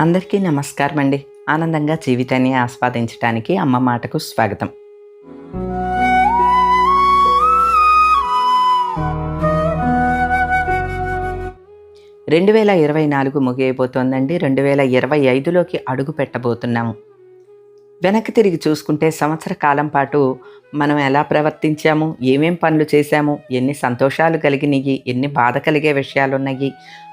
అందరికీ నమస్కారం అండి ఆనందంగా జీవితాన్ని ఆస్వాదించడానికి అమ్మ మాటకు స్వాగతం. రెండు వేల ఇరవై నాలుగు ముగియబోతోందండి. రెండు వేల ఇరవై ఐదులోకి అడుగు పెట్టబోతున్నాము. వెనక్కి తిరిగి చూసుకుంటే సంవత్సర కాలం పాటు మనం ఎలా ప్రవర్తించాము ఏమేం పనులు చేశాము ఎన్ని సంతోషాలు కలిగినాయి ఎన్ని బాధ కలిగే విషయాలు ఉన్నాయి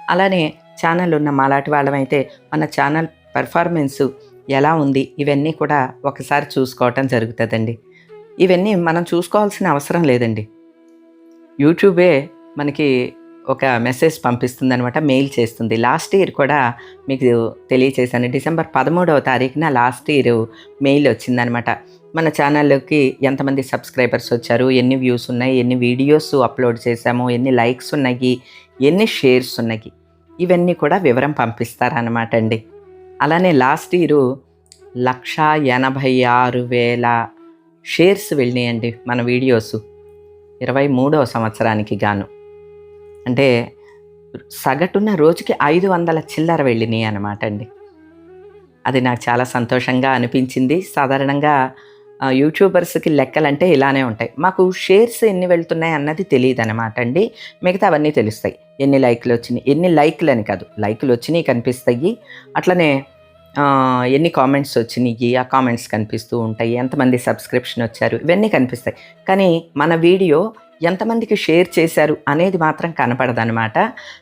అలానే ఛానల్ ఉన్న మాలాంటి వాళ్ళమైతే మన ఛానల్ పెర్ఫార్మెన్సు ఎలా ఉంది ఇవన్నీ కూడా ఒకసారి చూసుకోవటం జరుగుతుందండి. ఇవన్నీ మనం చూసుకోవాల్సిన అవసరం లేదండి. యూట్యూబే మనకి ఒక మెసేజ్ పంపిస్తుంది అనమాట మెయిల్ చేస్తుంది. లాస్ట్ ఇయర్ కూడా మీకు తెలియచేశాను డిసెంబర్ పదమూడవ తారీఖున లాస్ట్ ఇయర్ మెయిల్ వచ్చిందనమాట మన ఛానల్లోకి ఎంతమంది సబ్స్క్రైబర్స్ వచ్చారు ఎన్ని వ్యూస్ ఉన్నాయి ఎన్ని వీడియోస్ అప్లోడ్ చేశాము ఎన్ని లైక్స్ ఉన్నాయి ఎన్ని షేర్స్ ఉన్నాయి. ఇవన్నీ కూడా వివరం పంపిస్తారనమాట అండి. అలానే లాస్ట్ ఇయరు లక్ష ఎనభై ఆరు వేల షేర్స్ వెళ్ళినాయండి మన వీడియోస్. ఇరవై మూడవ సంవత్సరానికి గాను. అంటే సగటున రోజుకి ఐదు వందల చిల్లర వెళ్ళినాయి అనమాట అండి. అది నాకు చాలా సంతోషంగా అనిపించింది. సాధారణంగా యూట్యూబర్స్కి లెక్కలంటే ఇలానే ఉంటాయి. మాకు షేర్స్ ఎన్ని వెళ్తున్నాయి అన్నది తెలియదు అనమాట అండి. మిగతా అవన్నీ తెలుస్తాయి. ఎన్ని లైక్లు వచ్చినాయి? ఎన్ని లైక్లు అని కాదు. లైక్లు వచ్చినాయి కనిపిస్తాయి. అట్లనే ఎన్ని కామెంట్స్ వచ్చినాయి? ఆ కామెంట్స్ కనిపిస్తూ ఉంటాయి. ఎంతమంది సబ్స్క్రిప్షన్ వచ్చారు? ఇవన్నీ కనిపిస్తాయి. కానీ మన వీడియో ఎంతమందికి షేర్ చేశారు అనేది మాత్రం కనపడదనమాట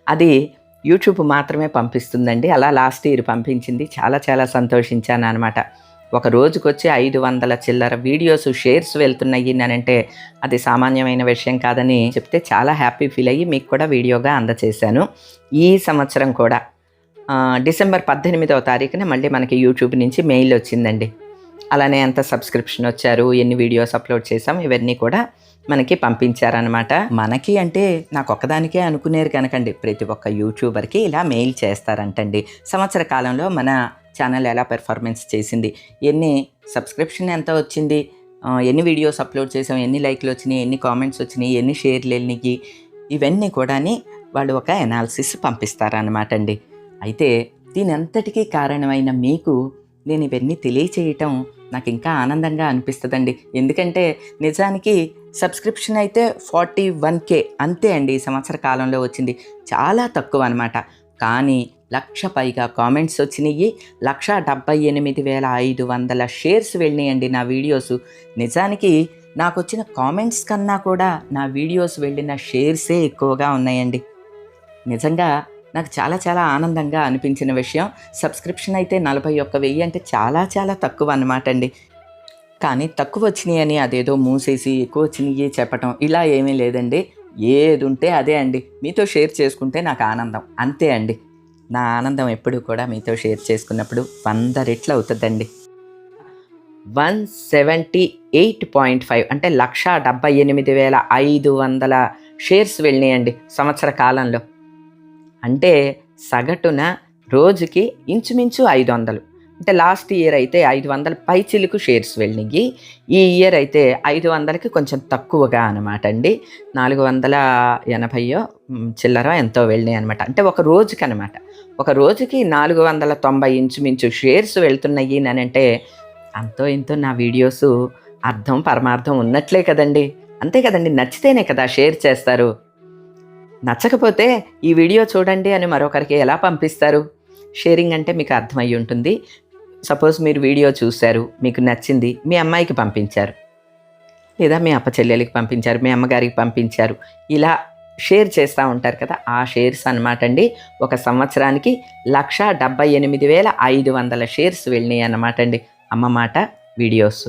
అది యూట్యూబ్ మాత్రమే పంపిస్తుందండి. అలా లాస్ట్ ఇయర్ పంపించింది. చాలా చాలా సంతోషించాను అనమాట ఒక రోజుకొచ్చి ఐదు వందల చిల్లర వీడియోస్ షేర్స్ వెళ్తున్నాయి అని అంటే అది సామాన్యమైన విషయం కాదని చెప్తే చాలా హ్యాపీ ఫీల్ అయ్యి మీకు కూడా వీడియోగా అందచేశాను. ఈ సంవత్సరం కూడా. డిసెంబర్ పద్దెనిమిదవ తారీఖున మళ్ళీ మనకి యూట్యూబ్ నుంచి మెయిల్ వచ్చిందండి. అలానే ఎంత సబ్స్క్రిప్షన్ వచ్చారు ఎన్ని వీడియోస్ అప్లోడ్ చేసాం ఇవన్నీ కూడా మనకి పంపించారనమాట మనకి అంటే నాకు ఒక్కదానికే అనుకునేరు కనుకండి. ప్రతి ఒక్క యూట్యూబర్కి ఇలా మెయిల్ చేస్తారంటండి. సంవత్సర కాలంలో మన ఛానల్ ఎలా పెర్ఫార్మెన్స్ చేసింది ఎన్ని సబ్స్క్రిప్షన్ ఎంత వచ్చింది ఎన్ని వీడియోస్ అప్లోడ్ చేసాం ఎన్ని లైక్లు వచ్చినాయి ఎన్ని కామెంట్స్ వచ్చినాయి ఎన్ని షేర్లు వెళ్ళినాయి ఇవన్నీ కూడాని వాళ్ళు ఒక ఎనాలిసిస్ పంపిస్తారనమాట అండి. అయితే దీని అంతటికీ కారణమైన మీకు నేను ఇవన్నీ తెలియచేయటం నాకు ఇంకా ఆనందంగా అనిపిస్తుందండి. ఎందుకంటే నిజానికి సబ్స్క్రిప్షన్ అయితే ఫార్టీ వన్ కే అంతే అండి ఈ సంవత్సర కాలంలో వచ్చింది. చాలా తక్కువ అనమాట కానీ లక్ష పైగా కామెంట్స్ వచ్చినాయి లక్ష డెబ్బై ఎనిమిది వేల ఐదు వందల షేర్స్ వెళ్ళినాయండి నా వీడియోస్. నిజానికి నాకు వచ్చిన కామెంట్స్ కన్నా కూడా నా వీడియోస్ వెళ్ళిన షేర్సే ఎక్కువగా ఉన్నాయండి. నిజంగా నాకు చాలా చాలా ఆనందంగా అనిపించిన విషయం సబ్స్క్రిప్షన్ అయితే నలభై ఒక్క వెయ్యి అంటే చాలా చాలా తక్కువ అనమాట అండి కానీ తక్కువ వచ్చినాయి అని అదేదో మూసేసి ఎక్కువ వచ్చినాయి చెప్పటం ఇలా ఏమీ లేదండి. ఏది ఉంటే అదే అండి. మీతో షేర్ చేసుకుంటే నాకు ఆనందం. అంతే అండి. నా ఆనందం ఎప్పుడు కూడా మీతో షేర్ చేసుకున్నప్పుడు వంద రెట్లు అవుతుందండి. One seventy eight point five అంటే లక్ష డెబ్బై ఎనిమిది వేల ఐదు వందల షేర్స్ వెళ్ళినాయండి సంవత్సర కాలంలో. అంటే సగటున రోజుకి ఇంచుమించు ఐదు వందలు. అంటే లాస్ట్ ఇయర్ అయితే ఐదు వందల పైచిలకు షేర్స్ వెళ్ళినాయి. ఈ ఇయర్ అయితే ఐదు వందలకి కొంచెం తక్కువగా అనమాట అండి. నాలుగు వందల ఎనభైయో చిల్లర ఎంతో వెళ్ళినాయి అనమాట అంటే ఒక రోజుకి అనమాట ఒక రోజుకి నాలుగు వందల తొంభై ఇంచుమించు షేర్స్ వెళ్తున్నాయి అని అంటే అంతో ఇంతో నా వీడియోస్ అర్థం పరమార్థం ఉన్నట్లే కదండి. అంతే కదండి నచ్చితేనే కదా షేర్ చేస్తారు. నచ్చకపోతే ఈ వీడియో చూడండి అని మరొకరికి ఎలా పంపిస్తారు? షేరింగ్ అంటే మీకు అర్థమయ్యి ఉంటుంది. సపోజ్ మీరు వీడియో చూశారు మీకు నచ్చింది మీ అమ్మాయికి పంపించారు. లేదా మీ అప్ప చెల్లెలకి పంపించారు మీ అమ్మగారికి పంపించారు. ఇలా షేర్ చేస్తూ ఉంటారు కదా ఆ షేర్స్ అనమాట అండి. ఒక సంవత్సరానికి లక్ష డెబ్బై ఎనిమిది వేల ఐదు వందల షేర్స్ వెళ్ళినాయి అన్నమాట అండి అమ్మ మాట వీడియోస్.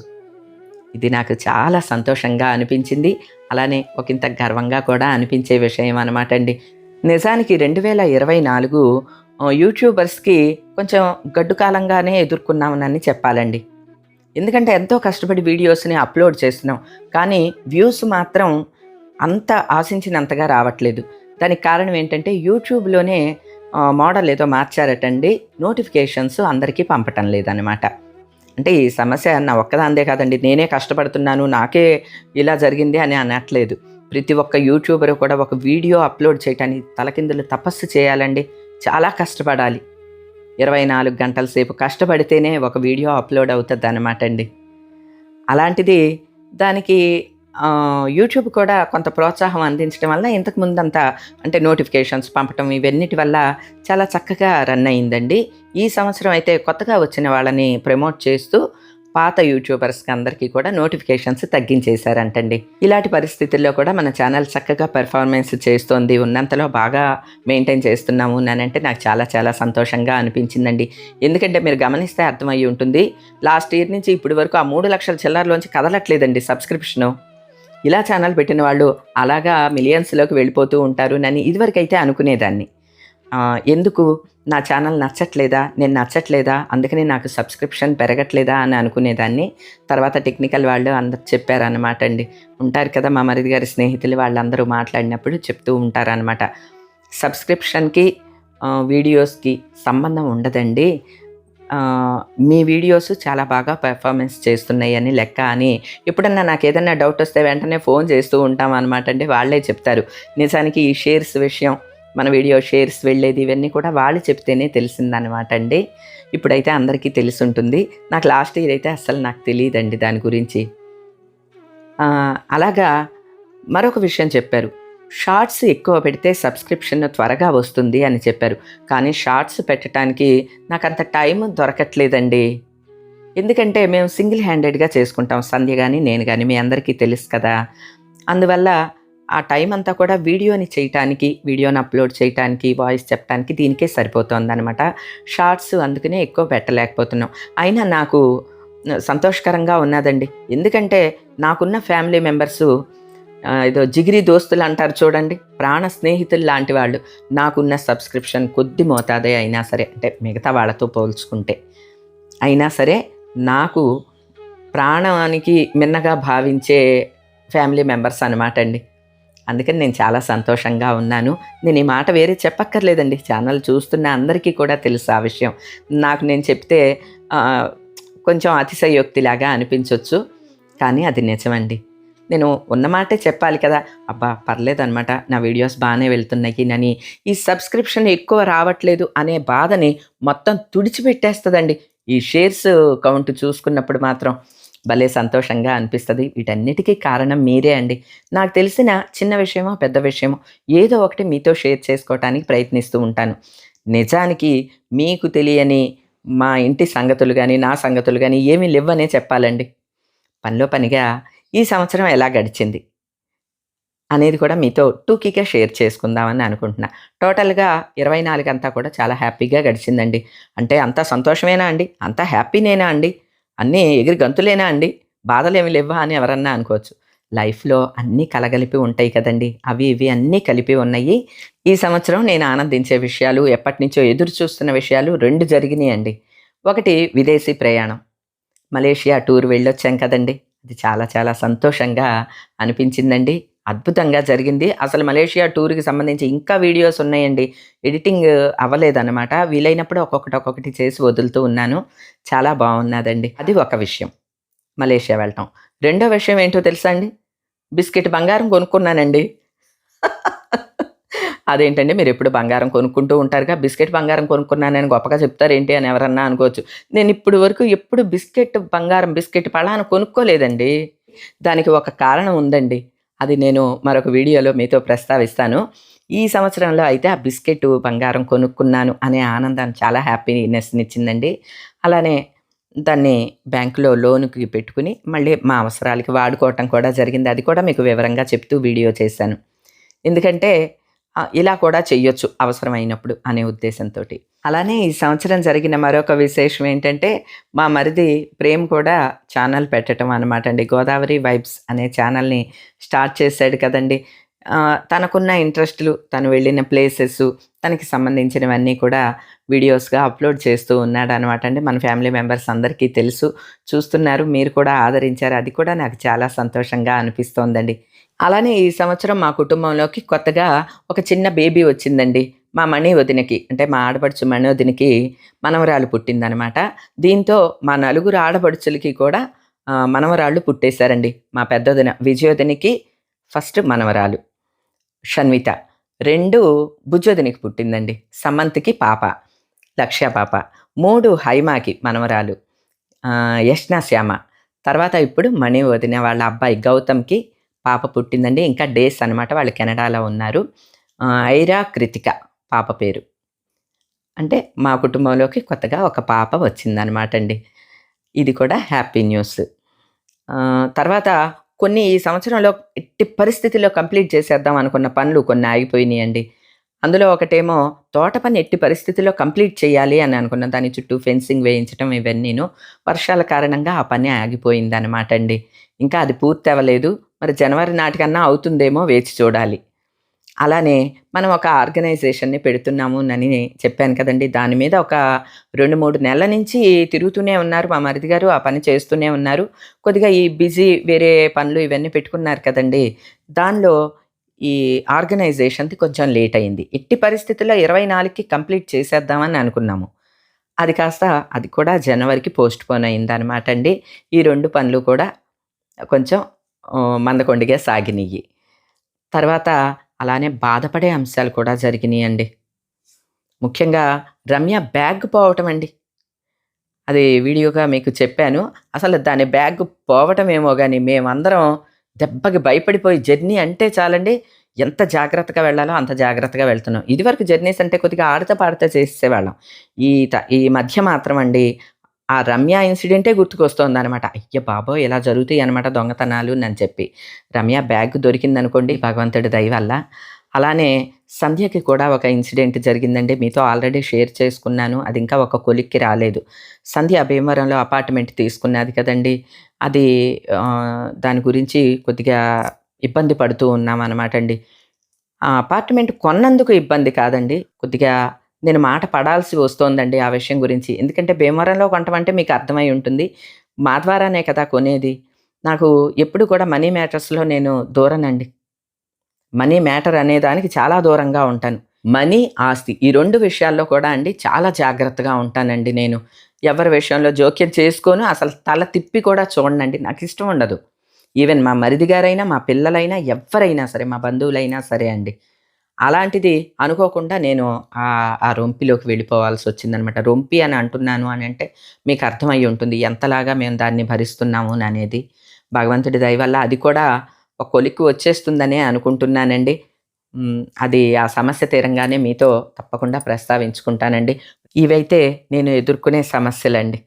ఇది నాకు చాలా సంతోషంగా అనిపించింది. అలానే ఒకంత గర్వంగా కూడా అనిపించే విషయం అనమాట అండి. నిజానికి రెండు వేల ఇరవై నాలుగు యూట్యూబర్స్కి కొంచెం గడ్డు కాలంగానే ఎదుర్కొన్నామనని చెప్పాలండి. ఎందుకంటే ఎంతో కష్టపడి వీడియోస్ని అప్లోడ్ చేస్తున్నాం. కానీ వ్యూస్ మాత్రం అంత ఆశించినంతగా రావట్లేదు. దానికి కారణం ఏంటంటే యూట్యూబ్లోనే మోడల్ ఏదో మార్చారటండి. నోటిఫికేషన్స్ అందరికీ పంపటం లేదనమాట అంటే ఈ సమస్య నా ఒక్కదాందే కాదండి. నేనే కష్టపడుతున్నాను నాకే ఇలా జరిగింది అని అనట్లేదు. ప్రతి ఒక్క యూట్యూబర్ కూడా ఒక వీడియో అప్లోడ్ చేయటానికి తలకిందులు తపస్సు చేయాలండి. చాలా కష్టపడాలి. ఇరవై నాలుగు గంటల సేపు కష్టపడితేనే ఒక వీడియో అప్లోడ్ అవుతుంది అనమాట అండి. అలాంటిది దానికి యూట్యూబ్ కూడా కొంత ప్రోత్సాహం అందించడం వల్ల ఇంతకు ముందంతా అంటే నోటిఫికేషన్స్ పంపటం ఇవన్నిటి వల్ల చాలా చక్కగా రన్ అయిందండి. ఈ సంవత్సరం అయితే కొత్తగా వచ్చిన వాళ్ళని ప్రమోట్ చేస్తూ పాత యూట్యూబర్స్కి అందరికీ కూడా నోటిఫికేషన్స్ తగ్గించేశారంటండి. ఇలాంటి పరిస్థితుల్లో కూడా మన ఛానల్ చక్కగా పెర్ఫార్మెన్స్ చేస్తోంది. ఉన్నంతలో బాగా మెయింటైన్ చేస్తున్నాము అంటే నాకు చాలా చాలా సంతోషంగా అనిపించిందండి. ఎందుకంటే మీరు గమనిస్తే అర్థమయ్యి ఉంటుంది. లాస్ట్ ఇయర్ నుంచి ఇప్పటి వరకు ఆ మూడు లక్షల చిల్లరలోంచి కదలట్లేదండి సబ్స్క్రిప్షను. ఇలా ఛానల్ పెట్టిన వాళ్ళు అలాగా మిలియన్స్లోకి వెళ్ళిపోతూ ఉంటారు నన్ను ఇదివరకైతే అనుకునేదాన్ని. ఎందుకు? నా ఛానల్ నచ్చట్లేదా? నేను నచ్చట్లేదా? అందుకని నాకు సబ్స్క్రిప్షన్ పెరగట్లేదా అని అనుకునేదాన్ని. తర్వాత టెక్నికల్ వాళ్ళు అందరు చెప్పారనమాట అండి. ఉంటారు కదా మా మరిది గారి స్నేహితులు వాళ్ళందరూ మాట్లాడినప్పుడు చెప్తూ ఉంటారనమాట సబ్స్క్రిప్షన్కి వీడియోస్కి సంబంధం ఉండదండి. మీ వీడియోస్ చాలా బాగా పెర్ఫార్మెన్స్ చేస్తున్నాయి అని లెక్క అని. ఎప్పుడన్నా నాకు ఏదైనా డౌట్ వస్తే వెంటనే ఫోన్ చేస్తూ ఉంటాం అనమాట అండి. వాళ్ళే చెప్తారు. నిజానికి ఈ షేర్స్ విషయం మన వీడియో షేర్స్ వెళ్ళేది ఇవన్నీ కూడా వాళ్ళు చెప్తేనే తెలిసిందనమాట అండి. ఇప్పుడైతే అందరికీ తెలిసి ఉంటుంది నాకు లాస్ట్ ఇయర్ అయితే అస్సలు నాకు తెలియదండి దాని గురించి. అలాగా మరొక విషయం చెప్పారు. షార్ట్స్ ఎక్కువ పెడితే సబ్స్క్రిప్షన్ త్వరగా వస్తుంది అని చెప్పారు. కానీ షార్ట్స్ పెట్టడానికి నాకు అంత టైం దొరకట్లేదండి. ఎందుకంటే మేము సింగిల్ హ్యాండెడ్గా చేసుకుంటాం. సంధ్య కానీ నేను కానీ మీ అందరికీ తెలుసు కదా. అందువల్ల ఆ టైం అంతా కూడా వీడియోని చేయటానికి వీడియోని అప్లోడ్ చేయటానికి వాయిస్ చెప్పడానికి దీనికే సరిపోతుందనమాట షార్ట్స్ అందుకనే ఎక్కువ పెట్టలేకపోతున్నాం. అయినా నాకు సంతోషకరంగా ఉన్నదండి. ఎందుకంటే నాకున్న ఫ్యామిలీ మెంబర్సు ఏదో జిగిరి దోస్తులు అంటారు చూడండి ప్రాణ స్నేహితులు లాంటి వాళ్ళు. నాకున్న సబ్స్క్రిప్షన్ కొద్ది మోతాదే అయినా సరే అంటే మిగతా వాళ్ళతో పోల్చుకుంటే అయినా సరే నాకు ప్రాణానికి మిన్నగా భావించే ఫ్యామిలీ మెంబర్స్ అనమాట అండి. అందుకని నేను చాలా సంతోషంగా ఉన్నాను. నేను ఈ మాట వేరే చెప్పక్కర్లేదండి. ఛానల్ చూస్తున్న అందరికీ కూడా తెలుసు ఆ విషయం. నాకు నేను చెప్తే కొంచెం అతిశయోక్తిలాగా అనిపించవచ్చు కానీ అది నిజమండి. నేను ఉన్న మాటే చెప్పాలి కదా. అబ్బా పర్లేదన్నమాట. నా వీడియోస్ బాగానే వెళ్తున్నాయి. నని ఈ సబ్స్క్రిప్షన్ ఎక్కువ రావట్లేదు అనే బాధని మొత్తం తుడిచిపెట్టేస్తుందండి. ఈ షేర్స్ కౌంట్ చూసుకున్నప్పుడు మాత్రం. భలే సంతోషంగా అనిపిస్తుంది. వీటన్నిటికీ కారణం మీరే అండి. నాకు తెలిసిన చిన్న విషయమో పెద్ద విషయమో ఏదో ఒకటి మీతో షేర్ చేసుకోవటానికి ప్రయత్నిస్తూ ఉంటాను. నిజానికి మీకు తెలియని మా ఇంటి సంగతులు కానీ నా సంగతులు కానీ ఏమీ లేవనే చెప్పాలండి. పనిలో పనిగా ఈ సంవత్సరం ఎలా గడిచింది అనేది కూడా మీతో టూకీగా షేర్ చేసుకుందామని అనుకుంటున్నా. టోటల్గా ఇరవై నాలుగు అంతా కూడా చాలా హ్యాపీగా గడిచిందండి. అంటే అంతా సంతోషమేనా అండి? అంతా హ్యాపీనేనా అండి? అన్నీ ఎగిరి గంతులేనా అండి? బాధలేమి లేవా అని ఎవరన్నా అనుకోవచ్చు. లైఫ్లో అన్నీ కలగలిపి ఉంటాయి కదండి. అవి ఇవి అన్నీ కలిపి ఉన్నాయి. ఈ సంవత్సరం నేను ఆనందించే విషయాలు ఎప్పటి నుంచో ఎదురు చూస్తున్న విషయాలు రెండు జరిగినాయి అండి. ఒకటి విదేశీ ప్రయాణం. మలేషియా టూర్ వెళ్ళొచ్చాం కదండి. అది చాలా చాలా సంతోషంగా అనిపించిందండి. అద్భుతంగా జరిగింది. అసలు మలేషియా టూర్కి సంబంధించి ఇంకా వీడియోస్ ఉన్నాయండి. ఎడిటింగ్ అవ్వలేదన్నమాట. వీలైనప్పుడు ఒక్కొక్కటి ఒక్కొక్కటి చేసి వదులుతూ ఉన్నాను. చాలా బాగున్నదండి. అది ఒక విషయం. మలేషియా వెళ్ళటం. రెండో విషయం ఏంటో తెలుసా అండి? బిస్కెట్ బంగారం కొనుక్కున్నానండి. అదేంటండి? మీరు ఎప్పుడు బంగారం కొనుక్కుంటూ ఉంటారుగా? బిస్కెట్ బంగారం కొనుక్కున్నానని గొప్పగా చెప్తారేంటి అని ఎవరన్నా అనుకోవచ్చు. నేను ఇప్పుడు వరకు ఎప్పుడు బిస్కెట్ బంగారం బిస్కెట్ పళాను కొనుక్కోలేదండి. దానికి ఒక కారణం ఉందండి. అది నేను మరొక వీడియోలో మీతో ప్రస్తావిస్తాను. ఈ సంవత్సరంలో అయితే ఆ బిస్కెట్ బంగారం కొనుక్కున్నాను అనే ఆనందాన్ని చాలా హ్యాపీనెస్ని ఇచ్చిందండి అలానే దాన్ని బ్యాంకులో లోనుకి పెట్టుకుని మళ్ళీ మా అవసరాలకి వాడుకోవటం కూడా జరిగింది. అది కూడా మీకు వివరంగా చెప్తూ వీడియో చేశాను. ఎందుకంటే ఇలా కూడా చెయ్యొచ్చు అవసరమైనప్పుడు అనే ఉద్దేశంతో అలానే ఈ సంవత్సరం జరిగిన మరొక విశేషం ఏంటంటే మా మరిది ప్రేమ్ కూడా ఛానల్ పెట్టడం అనమాట అండి. గోదావరి వైబ్స్ అనే ఛానల్ని స్టార్ట్ చేశాడు కదండి. తనకున్న ఇంట్రెస్ట్లు తను వెళ్ళిన ప్లేసెస్ తనకి సంబంధించినవన్నీ కూడా వీడియోస్గా అప్లోడ్ చేస్తూ ఉన్నాడు అనమాట అండి. మన ఫ్యామిలీ మెంబర్స్ అందరికీ తెలుసు చూస్తున్నారు మీరు కూడా ఆదరించారు. అది కూడా నాకు చాలా సంతోషంగా అనిపిస్తోందండి. అలానే ఈ సంవత్సరం మా కుటుంబంలోకి కొత్తగా ఒక చిన్న బేబీ వచ్చిందండి. మా మణి వదినకి అంటే మా ఆడపడుచు మణి వదినకి మనవరాలు పుట్టిందనమాట. దీంతో మా నలుగురు ఆడపడుచులకి కూడా మనవరాళ్ళు పుట్టేశారండి. మా పెద్దదిన విజయోదినికి ఫస్ట్ మనవరాలు షన్విత. రెండు భుజోదినికి పుట్టిందండి. సమంత్కి పాప లక్ష్య పాప. మూడు హైమాకి మనవరాలు ఆ, శ్యామ. తర్వాత ఇప్పుడు మణి వదిన వాళ్ళ అబ్బాయి గౌతమ్కి పాప పుట్టిందండి. ఇంకా డేస్ అనమాట వాళ్ళు కెనడాలో ఉన్నారు. ఐరా కృతిక పాప పేరు. అంటే మా కుటుంబంలోకి కొత్తగా ఒక పాప వచ్చిందనమాట అండి. ఇది కూడా హ్యాపీ న్యూస్. తర్వాత కొన్ని ఈ సంవత్సరంలో ఎట్టి పరిస్థితుల్లో కంప్లీట్ చేసేద్దాం అనుకున్న పనులు కొన్ని ఆగిపోయినాయి అండి. అందులో ఒకటేమో తోట పని ఎట్టి పరిస్థితుల్లో కంప్లీట్ చేయాలి అని అనుకున్న దాని చుట్టూ ఫెన్సింగ్ వేయించడం ఇవన్నీను. వర్షాల కారణంగా ఆ పని ఆగిపోయిందనమాట అండి. ఇంకా అది పూర్తి అవ్వలేదు మరి జనవరి నాటికన్నా అవుతుందేమో వేచి చూడాలి. అలానే మనం ఒక ఆర్గనైజేషన్ని పెడుతున్నాము అని చెప్పాను కదండి. దాని మీద ఒక రెండు మూడు నెలల నుంచి తిరుగుతూనే ఉన్నారు. మా మరిది గారు ఆ పని చేస్తూనే ఉన్నారు. కొద్దిగా ఈ బిజీ వేరే పనులు ఇవన్నీ పెట్టుకున్నారు కదండి. దానిలో ఈ ఆర్గనైజేషన్ది కొంచెం లేట్ అయింది. ఎట్టి పరిస్థితుల్లో ఇరవై నాలుగుకి కంప్లీట్ చేసేద్దామని అనుకున్నాము. అది కాస్త అది కూడా జనవరికి పోస్ట్ పోన్ అయింది అనమాట అండి. ఈ రెండు పనులు కూడా కొంచెం మందకొండిగా సాగినాయి తర్వాత అలానే బాధపడే అంశాలు కూడా జరిగినాయి అండి ముఖ్యంగా రమ్య బ్యాగ్ పోవటం అండి అది వీడియోగా మీకు చెప్పాను. అసలు దాని బ్యాగ్ పోవటం ఏమో కానీ మేమందరం దెబ్బకి భయపడిపోయి జర్నీ అంటే చాలండి ఎంత జాగ్రత్తగా వెళ్ళాలో అంత జాగ్రత్తగా వెళ్తున్నాం. ఇదివరకు జర్నీస్ అంటే కొద్దిగా ఆడతా పాడతా చేసేవాళ్ళం. ఈ త- ఈ మధ్య మాత్రం అండి ఆ రమ్య ఇన్సిడెంటే గుర్తుకొస్తోంది అనమాట అయ్య బాబో ఇలా జరుగుతాయి అనమాట దొంగతనాలు అని చెప్పి. రమ్య బ్యాగ్ దొరికిందనుకోండి భగవంతుడి దయ వల్ల. అలానే సంధ్యకి కూడా ఒక ఇన్సిడెంట్ జరిగిందండి. మీతో ఆల్రెడీ షేర్ చేసుకున్నాను. అది ఇంకా ఒక కొలిక్కి రాలేదు. సంధ్య భీమవరంలో అపార్ట్మెంట్ తీసుకున్నది కదండి. అది దాని గురించి కొద్దిగా ఇబ్బంది పడుతూ ఉన్నాం అనమాట అండి ఆ అపార్ట్మెంట్ కొన్నందుకు ఇబ్బంది కాదండి. కొద్దిగా నేను మాట పడాల్సి వస్తోందండి ఆ విషయం గురించి. ఎందుకంటే భీమవరంలో కొంటమంటే మీకు అర్థమై ఉంటుంది. మా ద్వారానే కదా కొనేది. నాకు ఎప్పుడు కూడా మనీ మ్యాటర్స్లో నేను దూరనండి. మనీ మ్యాటర్ అనే దానికి చాలా దూరంగా ఉంటాను. మనీ ఆస్తి ఈ రెండు విషయాల్లో కూడా అండి చాలా జాగ్రత్తగా ఉంటానండి నేను. ఎవరి విషయంలో జోక్యం చేసుకోను అసలు తల తిప్పి కూడా చూడండి నాకు ఇష్టం ఉండదు. ఈవెన్ మా మరిది గారైనా మా పిల్లలైనా ఎవరైనా సరే మా బంధువులైనా సరే అండి. అలాంటిది అనుకోకుండా నేను ఆ రొంపిలోకి వెళ్ళిపోవాల్సి వచ్చిందనమాట. రొంపి అని అంటున్నాను అని అంటే మీకు అర్థమై ఉంటుంది. ఎంతలాగా మేము దాన్ని భరిస్తున్నాము అనేది. భగవంతుడి దయ వల్ల అది కూడా ఒక కొలిక్కి వచ్చేస్తుందనే అనుకుంటున్నానండి. అది ఆ సమస్య తీరంగానే మీతో తప్పకుండా ప్రస్తావించుకుంటానండి. ఇవైతే నేను ఎదుర్కొనే సమస్యలండి.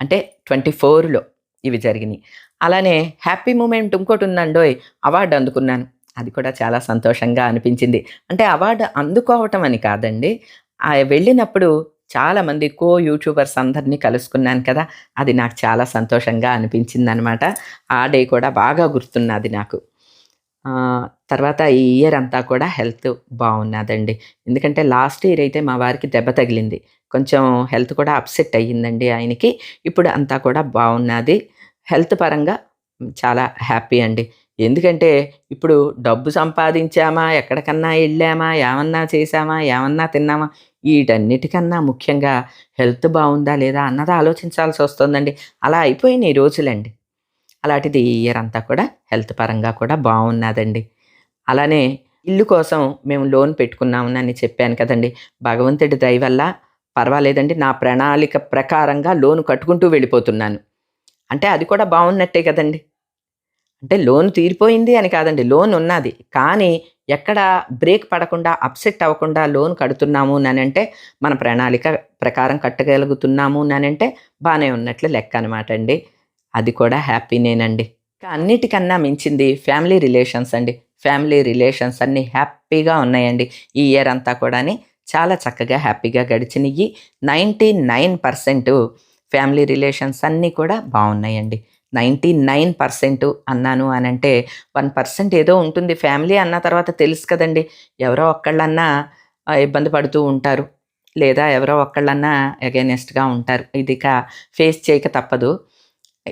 అంటే ట్వంటీ ఫోర్లో ఇవి జరిగినాయి. అలానే హ్యాపీ మూమెంట్ ఇంకోటి ఉందండోయ్ అవార్డు అందుకున్నాను. అది కూడా చాలా సంతోషంగా అనిపించింది. అంటే అవార్డు అందుకోవటం అని కాదండి. ఆ వెళ్ళినప్పుడు చాలామంది కో యూట్యూబర్స్ అందరినీ కలుసుకున్నాను కదా అది నాకు చాలా సంతోషంగా అనిపించింది అనమాట ఆ డే కూడా బాగా గుర్తున్నది నాకు. తర్వాత ఈ ఇయర్ అంతా కూడా హెల్త్ బాగున్నదండి. ఎందుకంటే లాస్ట్ ఇయర్ అయితే మా వారికి దెబ్బ తగిలింది. కొంచెం హెల్త్ కూడా అప్సెట్ అయ్యిందండి ఆయనకి. ఇప్పుడు అంతా కూడా బాగున్నది. హెల్త్ పరంగా చాలా హ్యాపీ అండి. ఎందుకంటే ఇప్పుడు డబ్బు సంపాదించామా ఎక్కడికన్నా వెళ్ళామా ఏమన్నా చేసామా ఏమన్నా తిన్నామా వీటన్నిటికన్నా ముఖ్యంగా హెల్త్ బాగుందా లేదా అన్నది ఆలోచించాల్సి వస్తుందండి. అలా అయిపోయినాయి ఈ రోజులండి. అలాంటిది ఈ ఇయర్ అంతా కూడా హెల్త్ పరంగా కూడా బాగున్నదండి. అలానే ఇల్లు కోసం మేము లోన్ పెట్టుకున్నామని చెప్పాను కదండి. భగవంతుడి దయ వల్ల పర్వాలేదండి. నా ప్రణాళిక ప్రకారంగా లోన్ కట్టుకుంటూ వెళ్ళిపోతున్నాను. అంటే అది కూడా బాగున్నట్టే కదండి. అంటే లోన్ తీరిపోయింది అని కాదండి లోన్ ఉన్నది. కానీ ఎక్కడ బ్రేక్ పడకుండా అప్సెట్ అవ్వకుండా లోన్ కడుతున్నాము అంటే మన ప్రణాళిక ప్రకారం కట్టగలుగుతున్నాము అంటే బాగానే ఉన్నట్లు లెక్క అనమాట అండి. అది కూడా హ్యాపీనేనండి. ఇంకా అన్నిటికన్నా మించింది ఫ్యామిలీ రిలేషన్స్ అండి. ఫ్యామిలీ రిలేషన్స్ అన్నీ హ్యాపీగా ఉన్నాయండి. ఈ ఇయర్ అంతా కూడాని చాలా చక్కగా హ్యాపీగా గడిచినవి ninety nine percent family relations అన్నీ కూడా బాగున్నాయండి. నైంటీ నైన్ పర్సెంట్ అన్నాను అని అంటే వన్ పర్సెంట్ ఏదో ఉంటుంది. ఫ్యామిలీ అన్న తర్వాత తెలుసు కదండి. ఎవరో ఒక్కళ్ళన్నా ఇబ్బంది పడుతూ ఉంటారు. లేదా ఎవరో ఒక్కళ్ళన్నా అగైనెస్ట్గా ఉంటారు. ఇది ఇక ఫేస్ చేయక తప్పదు.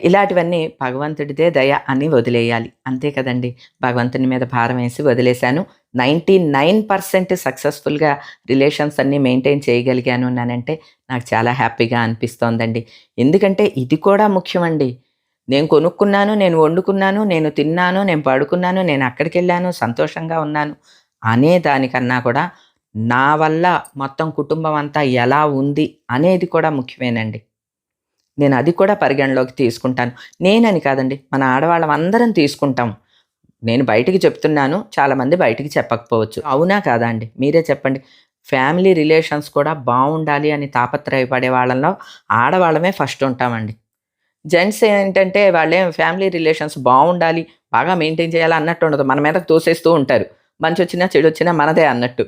ఇలాంటివన్నీ భగవంతుడిదే దయ అని వదిలేయాలి. అంతే కదండి. భగవంతుని మీద భారం వేసి వదిలేశాను. నైంటీ నైన్ పర్సెంట్ సక్సెస్ఫుల్గా రిలేషన్స్ అన్నీ మెయింటైన్ చేయగలిగాను అనంటే నాకు చాలా హ్యాపీగా అనిపిస్తోందండి. ఎందుకంటే ఇది కూడా ముఖ్యమండి. నేను కొనుక్కున్నాను నేను వండుకున్నాను నేను తిన్నాను నేను పడుకున్నాను నేను అక్కడికి వెళ్ళాను సంతోషంగా ఉన్నాను అనే దానికన్నా కూడా నా వల్ల మొత్తం కుటుంబం అంతా ఎలా ఉంది అనేది కూడా ముఖ్యమేనండి. నేను అది కూడా పరిగణలోకి తీసుకుంటాను. నేనని కాదండి మన ఆడవాళ్ళం అందరం తీసుకుంటాం. నేను బయటికి చెప్తున్నాను చాలామంది బయటికి చెప్పకపోవచ్చు. అవునా కాదా అండి? మీరే చెప్పండి. ఫ్యామిలీ రిలేషన్స్ కూడా బాగుండాలి అని తాపత్రయపడే వాళ్ళలో ఆడవాళ్ళమే ఫస్ట్ ఉంటామండి. జెంట్స్ ఏంటంటే వాళ్ళేం ఫ్యామిలీ రిలేషన్స్ బాగుండాలి బాగా మెయింటైన్ చేయాలి అన్నట్టు ఉండదు. మన మీదకు తోసేస్తూ ఉంటారు. మంచి వచ్చినా చెడు వచ్చినా మనదే అన్నట్టు.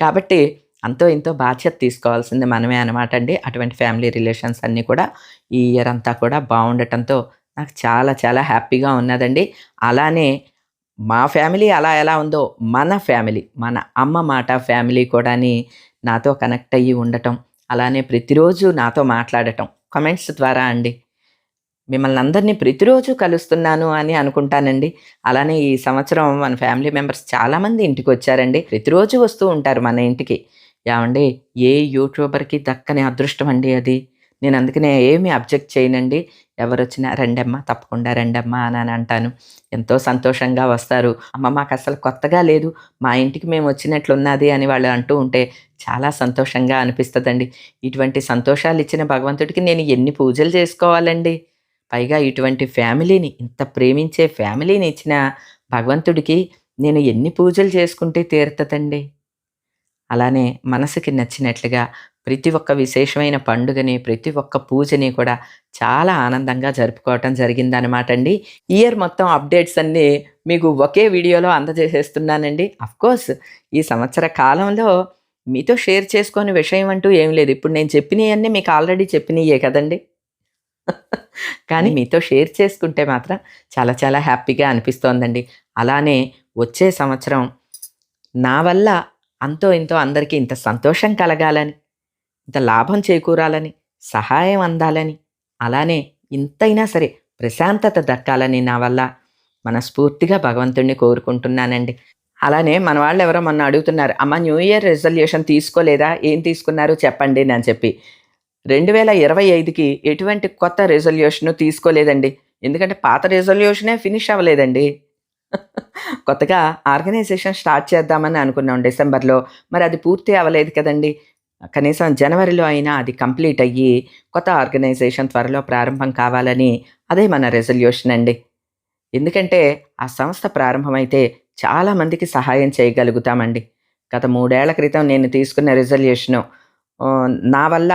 కాబట్టి అంతో ఇంతో బాధ్యత తీసుకోవాల్సింది మనమే అనమాట అండి. అటువంటి ఫ్యామిలీ రిలేషన్స్ అన్నీ కూడా ఈ ఇయర్ అంతా కూడా బాగుండటంతో నాకు చాలా చాలా హ్యాపీగా ఉన్నదండి. అలానే మా ఫ్యామిలీ అలా ఎలా ఉందో మన ఫ్యామిలీ మన అమ్మ మాట ఫ్యామిలీ కూడాని నాతో కనెక్ట్ అయ్యి ఉండటం అలానే ప్రతిరోజు నాతో మాట్లాడటం కమెంట్స్ ద్వారా అండి. మిమ్మల్ని అందరినీ ప్రతిరోజు కలుస్తున్నాను అని అనుకుంటానండి. అలానే ఈ సంవత్సరం మన ఫ్యామిలీ మెంబర్స్ చాలామంది ఇంటికి వచ్చారండి. ప్రతిరోజు వస్తూ ఉంటారు మన ఇంటికి. ఏమండి? ఏ యూట్యూబర్కి దక్కని అదృష్టం అండి అది. నేను అందుకనే ఏమి అబ్జెక్ట్ చేయనండి. ఎవరు వచ్చినా రండమ్మ తప్పకుండా రండమ్మ అని అని అంటాను. ఎంతో సంతోషంగా వస్తారు. అమ్మ మాకు అసలు కొత్తగా లేదు. మా ఇంటికి మేము వచ్చినట్లున్నది అని వాళ్ళు అంటూ ఉంటే చాలా సంతోషంగా అనిపిస్తుందండి. ఇటువంటి సంతోషాలు ఇచ్చిన భగవంతుడికి నేను ఎన్ని పూజలు చేసుకోవాలండి? పైగా ఇటువంటి ఫ్యామిలీని ఇంత ప్రేమించే ఫ్యామిలీని ఇచ్చిన భగవంతుడికి నేను ఎన్ని పూజలు చేసుకుంటే తీరుతుందండి? అలానే మనసుకి నచ్చినట్లుగా ప్రతి ఒక్క విశేషమైన పండుగని ప్రతి ఒక్క పూజని కూడా చాలా ఆనందంగా జరుపుకోవటం జరిగిందనమాట అండి. ఇయర్ మొత్తం అప్డేట్స్ అన్నీ మీకు ఒకే వీడియోలో అందజేసేస్తున్నానండి. కోర్స్ ఈ సంవత్సర కాలంలో మీతో షేర్ చేసుకునే విషయం అంటూ ఏం లేదు. ఇప్పుడు నేను చెప్పినవన్నీ మీకు ఆల్రెడీ చెప్పినయే కదండి. కానీ మీతో షేర్ చేసుకుంటే మాత్రం చాలా చాలా హ్యాపీగా అనిపిస్తోందండి. అలానే వచ్చే సంవత్సరం నా వల్ల అంతో ఇంతో అందరికీ ఇంత సంతోషం కలగాలని ఇంత లాభం చేకూరాలని సహాయం అందాలని అలానే ఇంతైనా సరే ప్రశాంతత దక్కాలని నా వల్ల మనస్ఫూర్తిగా భగవంతుణ్ణి కోరుకుంటున్నానండి. అలానే మన వాళ్ళు ఎవరో మొన్న అడుగుతున్నారు అమ్మ న్యూ ఇయర్ రెజల్యూషన్ తీసుకోలేదా? ఏం తీసుకున్నారు? చెప్పండి అని చెప్పి. రెండు వేల ఇరవై ఐదుకి ఎటువంటి కొత్త రెజల్యూషన్ తీసుకోలేదండి. ఎందుకంటే పాత రెజల్యూషనే ఫినిష్ అవ్వలేదండి. కొత్తగా ఆర్గనైజేషన్ స్టార్ట్ చేద్దామని అనుకున్నాం డిసెంబర్లో. మరి అది పూర్తి అవ్వలేదు కదండి. కనీసం జనవరిలో అయినా అది కంప్లీట్ అయ్యి కొత్త ఆర్గనైజేషన్ త్వరలో ప్రారంభం కావాలని అదే మన రెజల్యూషన్ అండి. ఎందుకంటే ఆ సంస్థ ప్రారంభమైతే చాలామందికి సహాయం చేయగలుగుతామండి. గత మూడేళ్ళ క్రితం నేను తీసుకున్న రిజల్యూషను నా వల్ల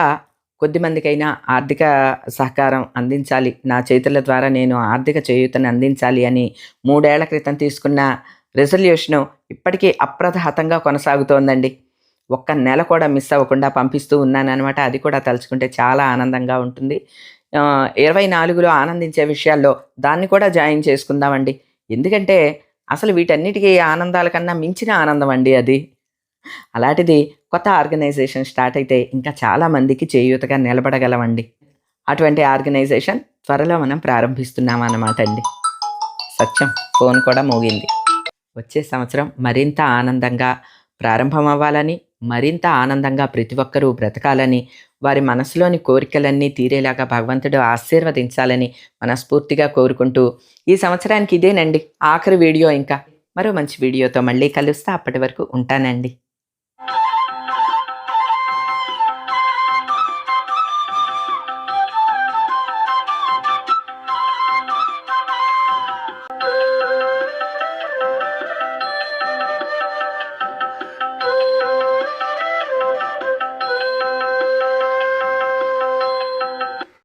కొద్దిమందికైనా ఆర్థిక సహకారం అందించాలి. నా చేతుల ద్వారా నేను ఆర్థిక చేయూతను అందించాలి అని మూడేళ్ళ క్రితం తీసుకున్న రిజల్యూషను ఇప్పటికీ అప్రధాతంగా కొనసాగుతోందండి. ఒక్క నెల కూడా మిస్ అవ్వకుండా పంపిస్తూ ఉన్నాను అనమాట అది కూడా తలుచుకుంటే చాలా ఆనందంగా ఉంటుంది. ఇరవై నాలుగులో ఆనందించే విషయాల్లో దాన్ని కూడా జాయిన్ చేసుకుందామండి. ఎందుకంటే అసలు వీటన్నిటికీ ఆనందాల కన్నా మించిన ఆనందం అండి అది. అలాంటిది కొత్త ఆర్గనైజేషన్ స్టార్ట్ అయితే ఇంకా చాలా మందికి చేయూతగా నిలబడగలమండి. అటువంటి ఆర్గనైజేషన్ త్వరలో మనం ప్రారంభిస్తున్నాం అన్నమాట అండి. సత్యం ఫోన్ కూడా మోగింది. వచ్చే సంవత్సరం మరింత ఆనందంగా ప్రారంభం అవ్వాలని మరింత ఆనందంగా ప్రతి ఒక్కరూ బ్రతకాలని వారి మనసులోని కోరికలన్నీ తీరేలాగా భగవంతుడు ఆశీర్వదించాలని మనస్ఫూర్తిగా కోరుకుంటూ ఈ సంవత్సరానికి ఇదేనండి. ఆఖరి వీడియో ఇంకా. మరో మంచి వీడియోతో మళ్ళీ కలుస్తా. అప్పటి వరకు ఉంటానండి.